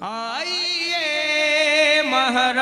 આઈએ મહારાજ.